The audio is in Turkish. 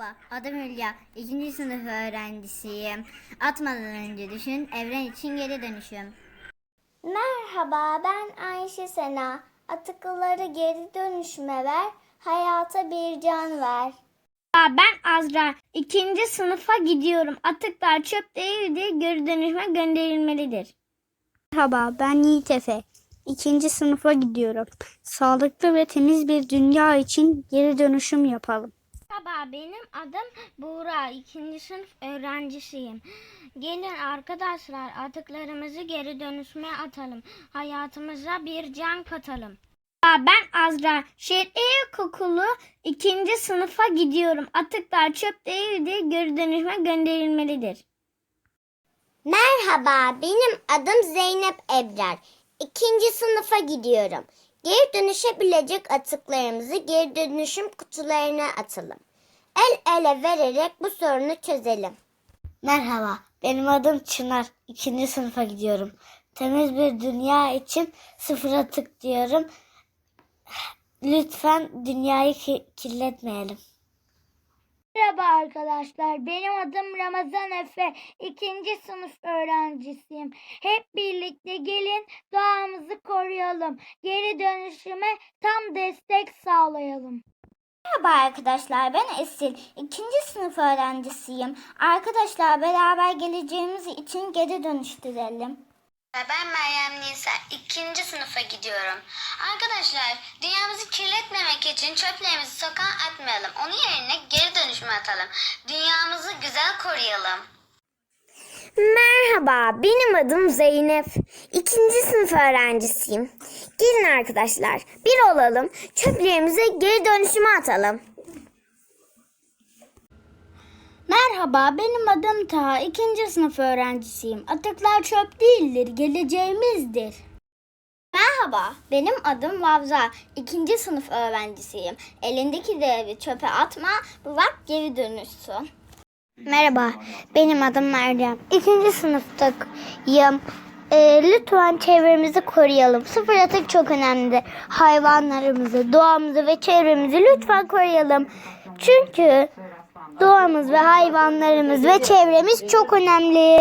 Merhaba, adım Hülya. İkinci sınıf öğrencisiyim. Atmadan önce düşün, evren için geri dönüşüm. Merhaba ben Ayşe Sena. Atıkları geri dönüşüme ver, hayata bir can ver. Ben Azra. İkinci sınıfa gidiyorum. Atıklar çöp değildir, geri dönüşme gönderilmelidir. Merhaba, ben Yiğit Efe. İkinci sınıfa gidiyorum. Sağlıklı ve temiz bir dünya için geri dönüşüm yapalım. Merhaba, benim adım Buğra. İkinci sınıf öğrencisiyim. Gelin arkadaşlar atıklarımızı geri dönüşüme atalım. Hayatımıza bir can katalım. Ben Azra. Şehriye kokulu ikinci sınıfa gidiyorum. Atıklar çöp değildir, geri dönüşme gönderilmelidir. Merhaba benim adım Zeynep Ebrar. İkinci sınıfa gidiyorum. Geri dönüşebilecek atıklarımızı geri dönüşüm kutularına atalım. El ele vererek bu sorunu çözelim. Merhaba, benim adım Çınar. İkinci sınıfa gidiyorum. Temiz bir dünya için sıfır atık diyorum. Lütfen dünyayı ki- kirletmeyelim. Merhaba arkadaşlar, benim adım Ramazan Efe. İkinci sınıf öğrencisiyim. Hep birlikte gelin doğamızı koruyalım. Geri dönüşüme tam destek sağlayalım. Merhaba arkadaşlar ben Esil. İkinci sınıf öğrencisiyim. Arkadaşlar beraber geleceğimiz için geri dönüştürelim. Ben Meryem Nisa. ikinci sınıfa gidiyorum. Arkadaşlar dünyamızı kirletmemek için çöplerimizi sokağa atmayalım. Onun yerine geri dönüşüme atalım. Dünyamızı güzel koruyalım. Merhaba, benim adım Zeynep. İkinci sınıf öğrencisiyim. Gelin arkadaşlar, bir olalım, çöplerimizi geri dönüşüme atalım. Merhaba benim adım Taha. İkinci sınıf öğrencisiyim. Atıklar çöp değildir, geleceğimizdir. Merhaba, benim adım Lavza. İkinci sınıf öğrencisiyim. Elindeki devi çöpe atma, bırak geri dönüşsün. Merhaba benim adım Meryem. İkinci sınıftayım. Ee, lütfen çevremizi koruyalım. Sıfır atık çok önemli. Hayvanlarımızı, doğamızı ve çevremizi lütfen koruyalım. Çünkü doğamız ve hayvanlarımız ve çevremiz çok önemli.